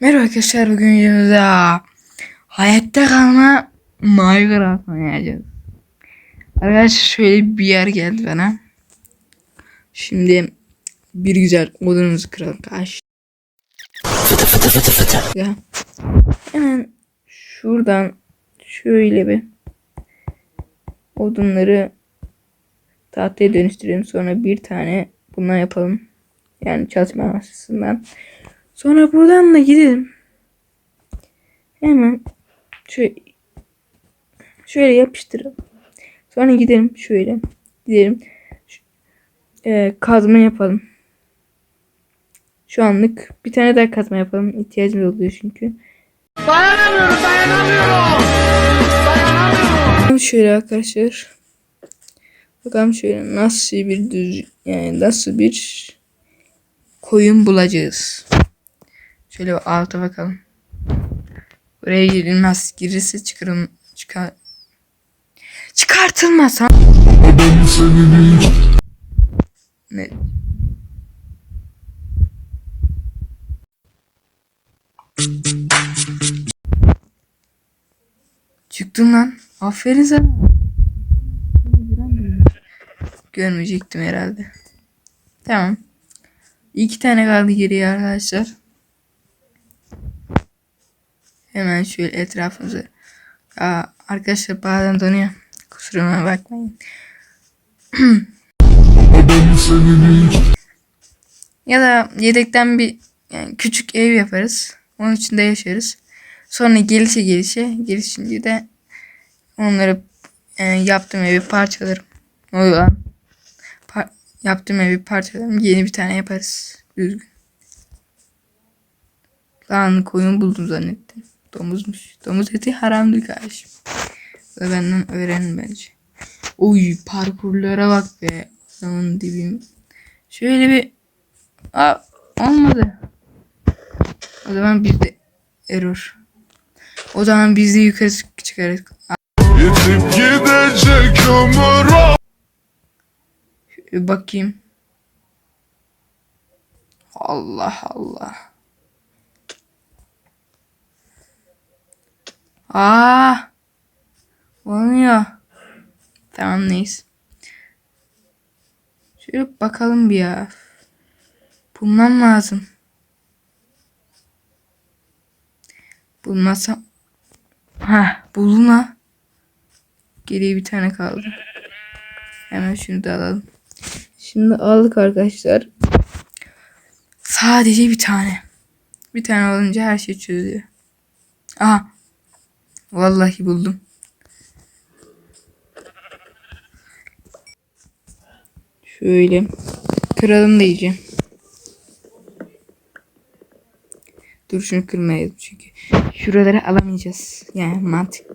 Merhaba arkadaşlar bugün videomuzda hayatta kalma Minecraft oynayacağız. Arkadaşlar şöyle bir yer geldi bana. Şimdi bir güzel odunumuzu kıralım karşı. Ya. Hemen şuradan şöyle bir odunları tahtaya dönüştürelim. Sonra bir tane bundan yapalım. Yani çalışma masasından. Sonra buradan da gidelim. Hemen şöyle şöyle yapıştıralım. Sonra gidelim şöyle. Gidelim. Ş- eee, kazma yapalım. Şu anlık bir tane daha kazma yapalım. İhtiyacımız oluyor çünkü. Dayanamıyorum, dayanamıyorum. Dayanamıyorum. Şöyle arkadaşlar. Bakalım şöyle nasıl bir düz yani nasıl bir koyun bulacağız. Şöyle alta bakalım. Buraya girilmez. Girirse çıkarım çıkar çıkartılmaz ha. Ne? Çıktın lan. Aferin sana. Görmeyecektim herhalde. Tamam. İki tane kaldı geriye arkadaşlar. Hemen şöyle etrafımızı. Aa, arkadaşlar bazen donuyor. Kusuruma bakmayın. ya da yedekten bir yani küçük ev yaparız. Onun içinde yaşarız. Sonra gelişe gelişe gelişince de onları e, yaptığım evi parçalarım. O lan. Pa- yaptığım evi parçalarım. Yeni bir tane yaparız. Düzgün. Lan koyun buldum zannettim. Domuzmuş. Domuz eti haramdır kardeşim. Ve benden öğrenin bence. Oy parkurlara bak be. Adamın dibim. Şöyle bir... Aa, olmadı. O zaman bir de error. O zaman biz de yukarı çık- çıkarız. Yitip gidecek ömür bakayım. Allah Allah. Aa! Olmuyor. Tamam neyse. Şöyle bakalım bir ya. Bulmam lazım. Bulmazsam... Ha, buldum ha. Geriye bir tane kaldı. Hemen şunu da alalım. Şimdi aldık arkadaşlar. Sadece bir tane. Bir tane alınca her şey çözülüyor. Aha. Vallahi buldum. Şöyle kıralım da iyice. Dur şunu kırmayalım çünkü. Şuraları alamayacağız. Yani mantık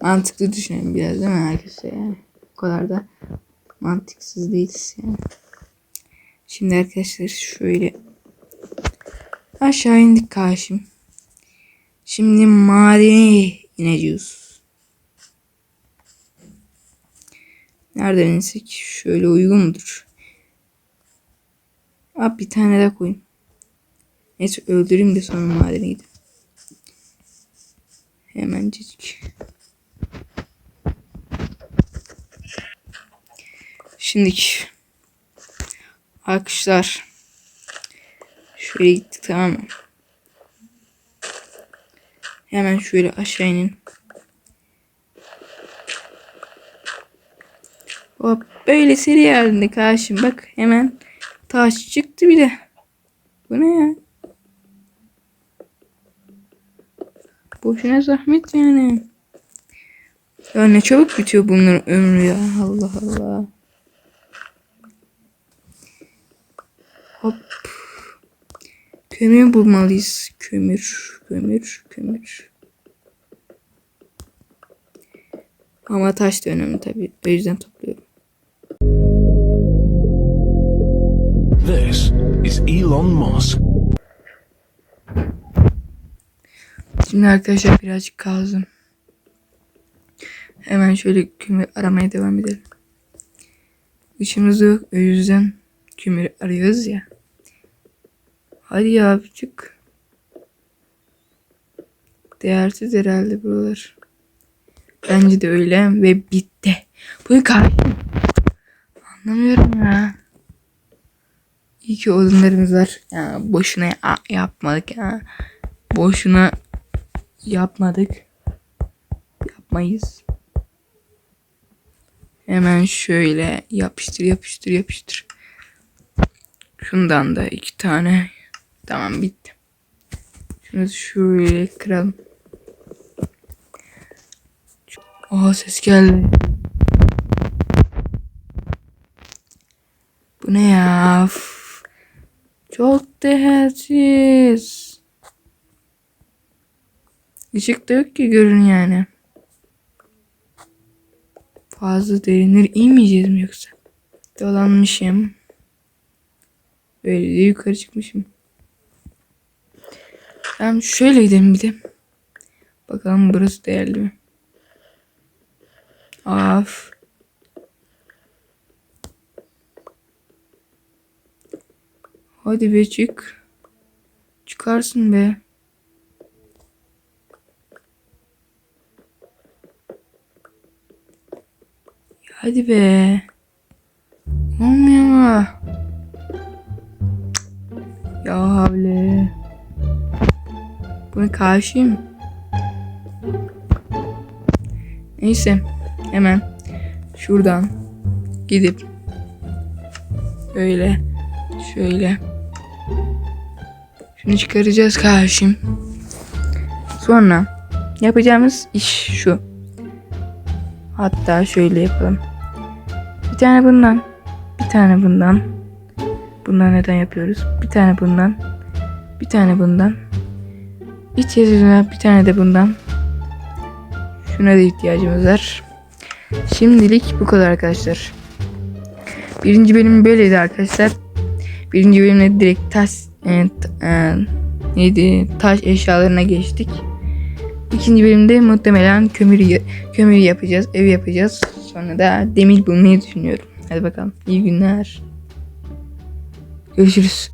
mantıklı düşünelim biraz değil mi arkadaşlar yani. O kadar da mantıksız değiliz yani. Şimdi arkadaşlar şöyle aşağı indik karşım. Şimdi madene ineceğiz. Nereden insek? Şöyle uygun mudur? Abi bir tane daha koyayım. Neyse öldüreyim de sonra madene gideyim. Hemencik. Şimdiki Arkadaşlar şöyle gittik tamam mı? Hemen şöyle aşağı inin. Hop böyle seri halinde karşım bak hemen taş çıktı bir de. Bu ne ya? Boşuna zahmet yani. Ya ne çabuk bitiyor bunların ömrü ya. Allah Allah. Kömür bulmalıyız. Kömür, kömür, kömür. Ama taş da önemli tabii. O yüzden topluyorum. This is Elon Musk. Şimdi arkadaşlar birazcık kazdım. Hemen şöyle kömür aramaya devam edelim. Işığımız yok. O yüzden kömür arıyoruz ya. Hadi ya çık. Değersiz herhalde buralar. Bence de öyle ve bitti. Bu kahve? Anlamıyorum ya. İyi ki odunlarımız var. Ya boşuna ya- yapmadık ya. Boşuna yapmadık. Yapmayız. Hemen şöyle yapıştır yapıştır yapıştır. Şundan da iki tane. Tamam bitti. Şunu şöyle kıralım. Aa ses geldi. Bu ne ya? Üf. Çok değersiz. Işık da yok ki görün yani. Fazla derinir inmeyeceğiz mi yoksa? Dolanmışım. Böyle de yukarı çıkmışım. Tamam şöyle gidelim bir de. Bakalım burası değerli mi? Af. Hadi be çık. Çıkarsın be. Hadi be. Olmuyor mu? Bunu karşıyım. Neyse. Hemen şuradan gidip böyle şöyle şunu çıkaracağız karşım. Sonra yapacağımız iş şu. Hatta şöyle yapalım. Bir tane bundan, bir tane bundan. Bundan neden yapıyoruz? Bir tane bundan, bir tane bundan. İçerisine bir tane de bundan. Şuna da ihtiyacımız var. Şimdilik bu kadar arkadaşlar. Birinci bölüm böyleydi arkadaşlar. Birinci bölümde direkt taş e, e, neydi taş eşyalarına geçtik. İkinci bölümde muhtemelen kömür kömür yapacağız, ev yapacağız. Sonra da demir bulmayı düşünüyorum. Hadi bakalım. İyi günler. Görüşürüz.